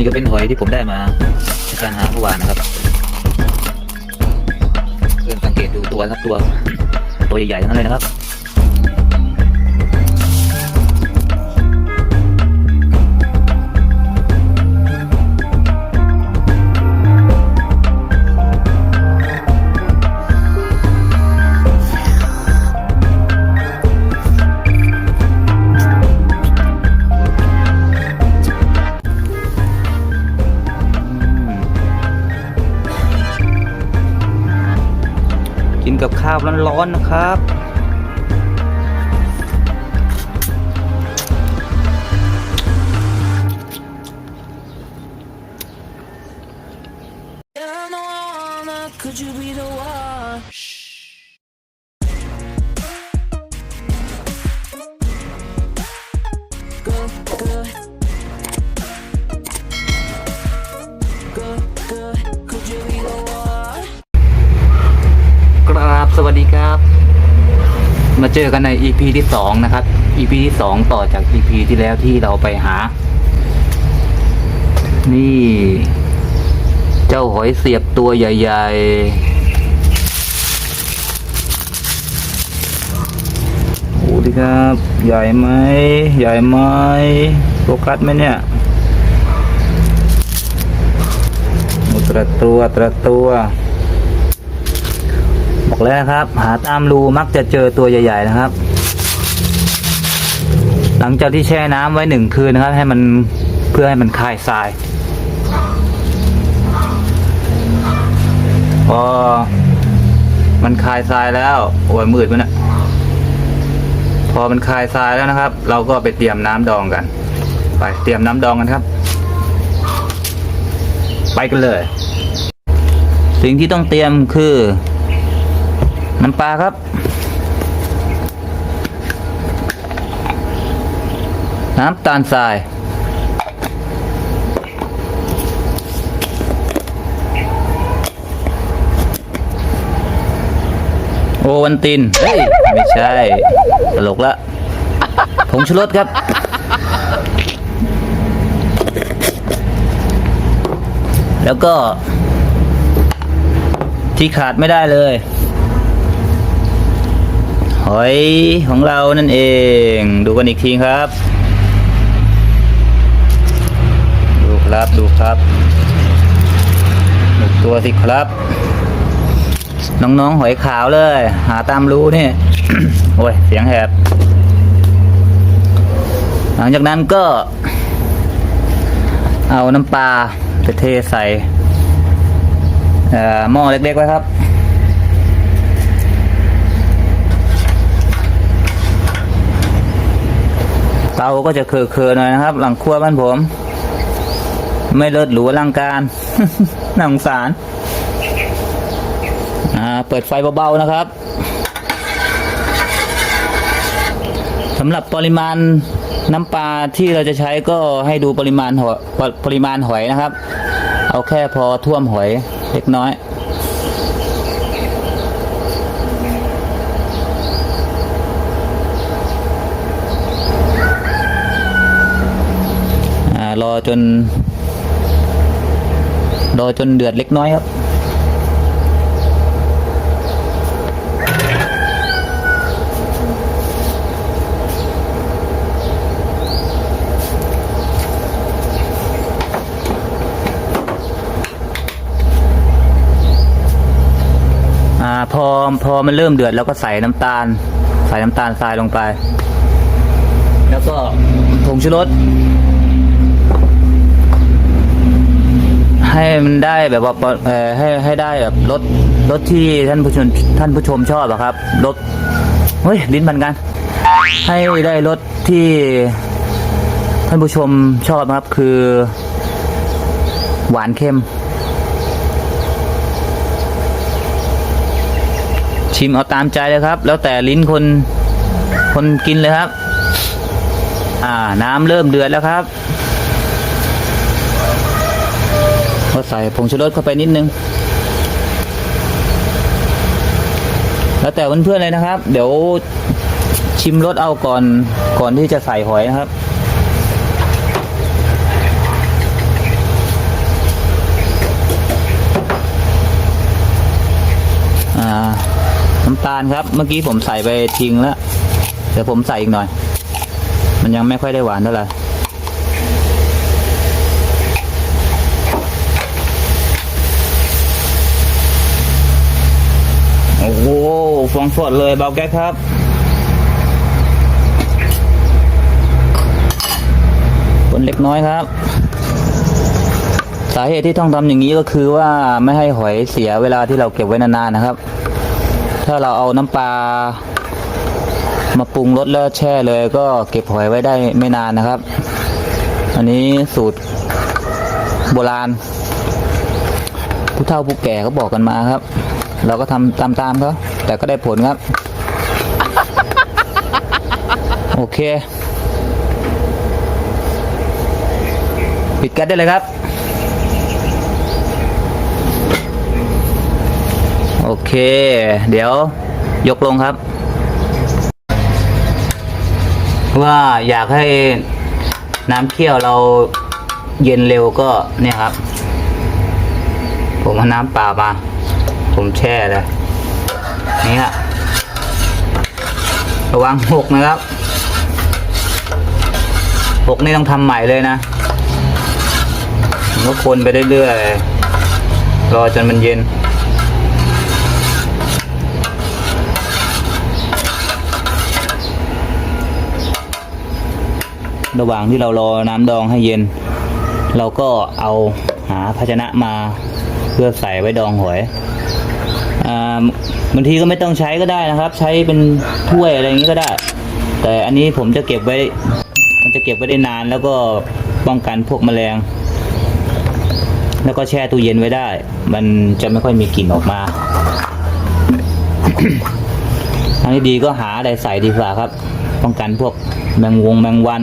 นี่ก็เป็นหอยที่ผมได้มาจาการหาเมื่อวานนะครับเพื่อนสังเกตดูตัวครับตัว ตัวใหญ่ๆทั้งนั้นเลยนะครับ กับข้าวร้อนๆนะครับ Could you be the one? สวัสดีครับ มาเจอกันใน EP ที่สองนะครับ EP ที่สองต่อจาก EP ที่แล้วที่เราไปหา นี่ เจ้าหอยเสียบตัวใหญ่ ๆ โอ้ดีครับ ใหญ่ไหม ใหญ่ไหมโฟกัสไหมเนี่ยอ้ตระตัวตระตัวบอก แล้วนะครับ หาตามรูมักจะเจอตัวใหญ่ ๆ นะครับ หลังจากที่แช่น้ำไว้หนึ่งคืนนะครับ ให้มันเพื่อให้มันคลายทรายพอมันคลายทรายแล้วโอ้ยมืดมันอะพอมันคลายทรายแล้วนะครับ เราก็ไปเตรียมน้ำดองกัน ไปเตรียมน้ำดองกันครับ ไปกันเลย สิ่งที่ต้องเตรียมคือ น้ำปลาครับ น้ำตาลทรายโอวันติน เฮ้ย ไม่ใช่ ตลกละผงชูรสครับ แล้วก็ที่ขาดไม่ได้เลย หอยของเรานั่นเอง ดูกันอีกทีครับ ดูครับดูครับดูตัวสิครับ น้องๆหอยขาวเลย หาตามรู้นี่โอ้ย เสียงแหบ หลังจากนั้นก็ เอาน้ำปลาไปเทใส่อ่อหม้อเล็กๆไว้ครับ เตาก็จะเคอะๆหน่อยนะครับ หลังครัวบ้านผม ไม่เลิศหรูอลังการน่าสงสารอ่าเปิดไฟเบาๆนะครับสำหรับปริมาณน้ำปลาที่เราจะใช้ก็ให้ดูปริมาณหอยปริมาณหอยนะครับ เอาแค่พอท่วมหอยเล็กน้อย รอจน รอจนเดือดเล็กน้อยครับ อ่าพอพอมันเริ่มเดือดแล้วก็ใส่น้ำตาล ใส่น้ำตาลทรายลงไป แล้วก็ผงชูรส ให้มันได้แบบว่าเออให้ให้ได้แบบรสรสที่ท่านผู้ชมท่านผู้ชมชอบอะครับรสเฮ้ยลิ้นพันกัน ให้ได้รสที่ท่านผู้ชมชอบนะครับ คือ หวานเค็ม ชิมเอาตามใจเลยครับ แล้วแต่ลิ้นคนคนกินเลยครับ อ่า น้ำเริ่มเดือดแล้วครับ ก็ใส่ผงชูรสเข้าไปนิดนึง แล้วแต่เพื่อนๆเลยนะครับ เดี๋ยวชิมรสเอาก่อนก่อนที่จะใส่หอยนะครับน้ำตาลครับ เมื่อกี้ผมใส่ไปทิ้งแล้วเดี๋ยวผมใส่อีกหน่อย มันยังไม่ค่อยได้หวานเท่าไหร่ โอ้โหฟองสดเลยเบาแก๊สครับคนเล็กน้อยครับ สาเหตุที่ต้องทำอย่างนี้ก็คือว่าไม่ให้หอยเสียเวลาที่เราเก็บไว้นานๆนะครับ ถ้าเราเอาน้ำปลามาปรุงรสแล้วแช่เลยก็เก็บหอยไว้ได้ไม่นานนะครับ อันนี้สูตรโบราณผู้เฒ่าผู้แก่เขาบอกกันมาครับ เราก็ทำตามๆเขาแต่ก็ได้ผลครับ โอเค ปิดแก๊สได้เลยครับ โอเค เดี๋ยวยกลงครับ ว่าอยากให้น้ำเคี่ยวเราเย็นเร็วก็เนี่ยครับ ผมเอาน้ำเปล่ามา ผมแช่เลยนี่ฮะระวังหกนะครับหกนี่ต้องทำใหม่เลยนะผมก็คนไปเรื่อยๆรอจนมันเย็นระหว่างที่เรารอน้ำดองให้เย็น เราก็เอาหาภาชนะมาเพื่อใส่ไว้ดองหอย บางทีก็ไม่ต้องใช้ก็ได้นะครับ ใช้เป็นถ้วยอะไรอย่างนี้ก็ได้ แต่อันนี้ผมจะเก็บไว้ มันจะเก็บไว้ได้นานแล้วก็ป้องกันพวกแมลง แล้วก็แช่ตู้เย็นไว้ได้ มันจะไม่ค่อยมีกลิ่นออกมาทางที่ดีก็หาอะไรใส่ดีกว่าครับ ป้องกันพวกแมงวงแมงวัน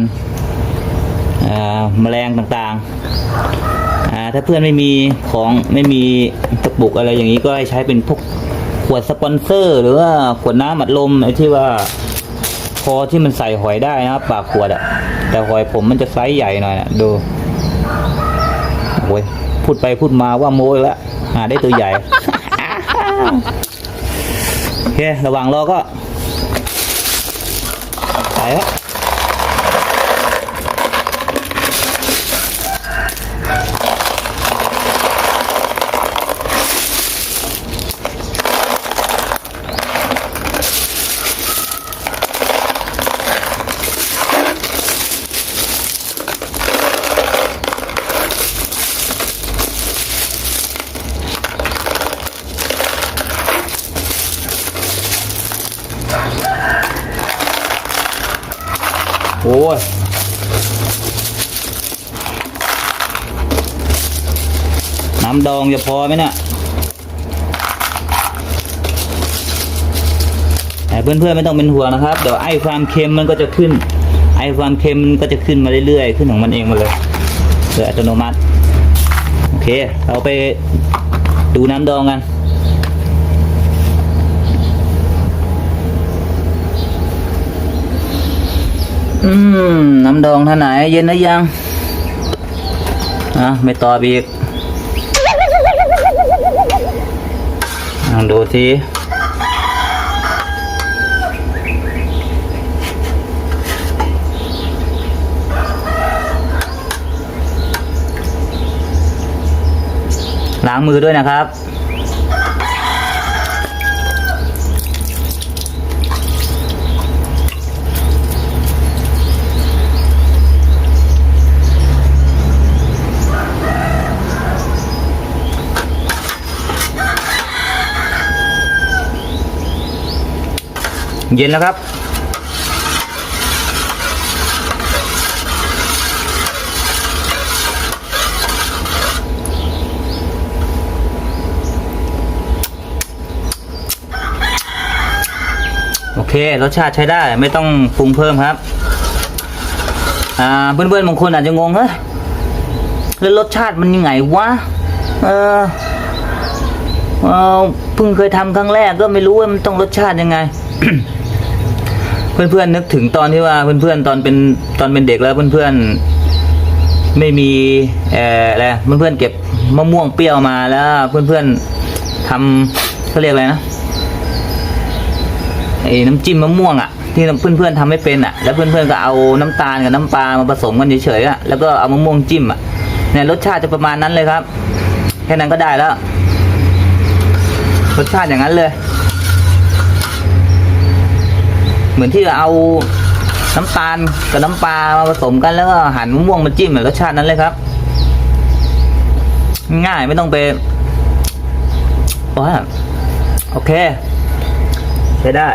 แมลงต่างๆ อ่าถ้าเพื่อนไม่มีของไม่มีตะปุกอะไรอย่างนี้ก็ให้ใช้เป็นพวกขวดสปอนเซอร์ หรือว่าขวดน้ำอัดลมไอ้ที่ว่าพอที่มันใส่หอยได้นะครับปากขวดอะแต่หอยผมมันจะไซส์ใหญ่หน่อยนะดูโอ้ยพูดไปพูดมาว่าโม้แล้วหาได้ตัวใหญ่โอเคระหว่างรอก็ใส่แล้ว โอ้ยน้ำดองจะพอไหมเนี่ยแต่เพื่อนๆไม่ต้องเป็นห่วงนะครับ เดี๋ยวไอ้ความเค็มมันก็จะขึ้น ไอ้ความเค็มมันก็จะขึ้นมาเรื่อยๆ ขึ้นของมันเองมาเลยโดยอัตโนมัติ โอเค เราไปดูน้ำดองกัน อืม น้ำดองท่าไหน เย็นหรือยังอะไม่ตอบอีกลองดูทีล้างมือด้วยนะครับ เย็นแล้วครับ โอเค รสชาติใช้ได้ไม่ต้องปรุงเพิ่มครับ อ่าเพื่อนๆบางคนอาจจะงงเฮ้ยแล้วรสชาติมันยังไงวะ เออเออเพิ่งเคยทำครั้งแรกก็ไม่รู้ว่ามันต้องรสชาติยังไง เพื่อนๆนึกถึงตอนที่ว่าเพื่อนๆตอนเป็นตอนเป็นเด็กแล้วเพื่อนๆไม่มีเอ่ออะไรเพื่อนๆเก็บมะม่วงเปรี้ยวมาแล้ว เพื่อนๆทำเขาเรียกอะไรนะไอ้น้ำจิ้มมะม่วงอะที่เพื่อนๆทำไม่เป็นอะ แล้วเพื่อนๆก็เอาน้ำตาลกับน้ำปลามาผสมกันเฉยๆอะแล้วก็เอามะม่วงจิ้มอะเนี่ยรสชาติจะประมาณนั้นเลยครับ แค่นั้นก็ได้แล้ว รสชาติอย่างนั้นเลย เหมือนที่เอาน้ำตาลกับน้ำปลามาผสมกันแล้วก็หั่นมะม่วงมาจิ้มอะรสชาตินั้นเลยครับ ง่ายไม่ต้องไปว้าโอเคใช้ได้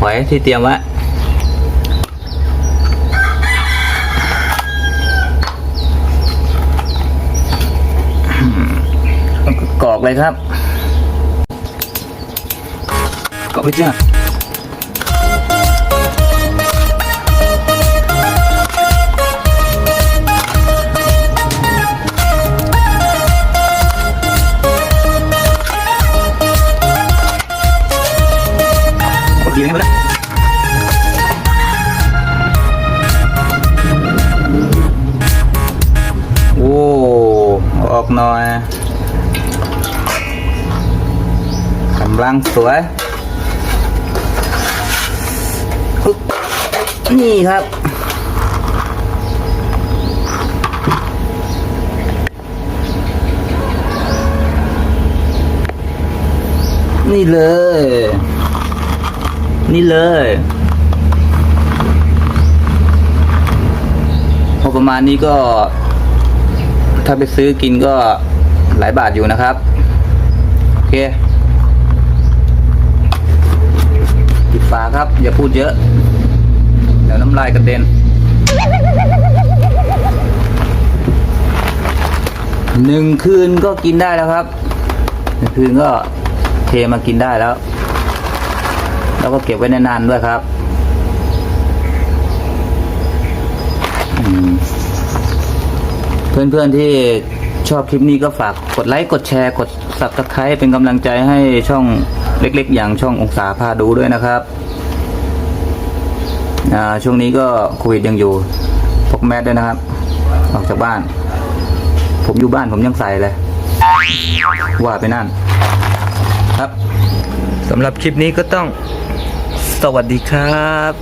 หอยที่เตรียมไว้กรอกเลยครับ กรอกไปจ้ากดดีไหมเนี่ยโอ้ออกหน่อยกำลังสวยปึ๊บ นี่ครับนี่เลย นี่เลยพอประมาณนี้ก็ ถ้าไปซื้อกินก็หลายบาทอยู่นะครับ โอเคปิดฝาครับ อย่าพูดเยอะ ดี๋ยวน้ำลายกระเด็นหนึ่งคืนก็กินได้แล้วครับหนึ่งคืนก็เทมากินได้แล้ว แล้วก็เก็บไว้นานๆด้วยครับเพื่อนๆที่ชอบคลิปนี้ก็ฝากกดไลค์กดแชร์กด subscribe เป็นกำลังใจให้ช่องเล็กๆ อย่างช่ององศาพาดูด้วยนะครับ ช่วงนี้ก็โควิดยังอยู่พกแมสด้วยนะครับ ออกจากบ้าน ผมอยู่บ้านผมยังใส่เลย ว่าไปนั่น ครับสำหรับคลิปนี้ก็ต้องสวัสดีครับ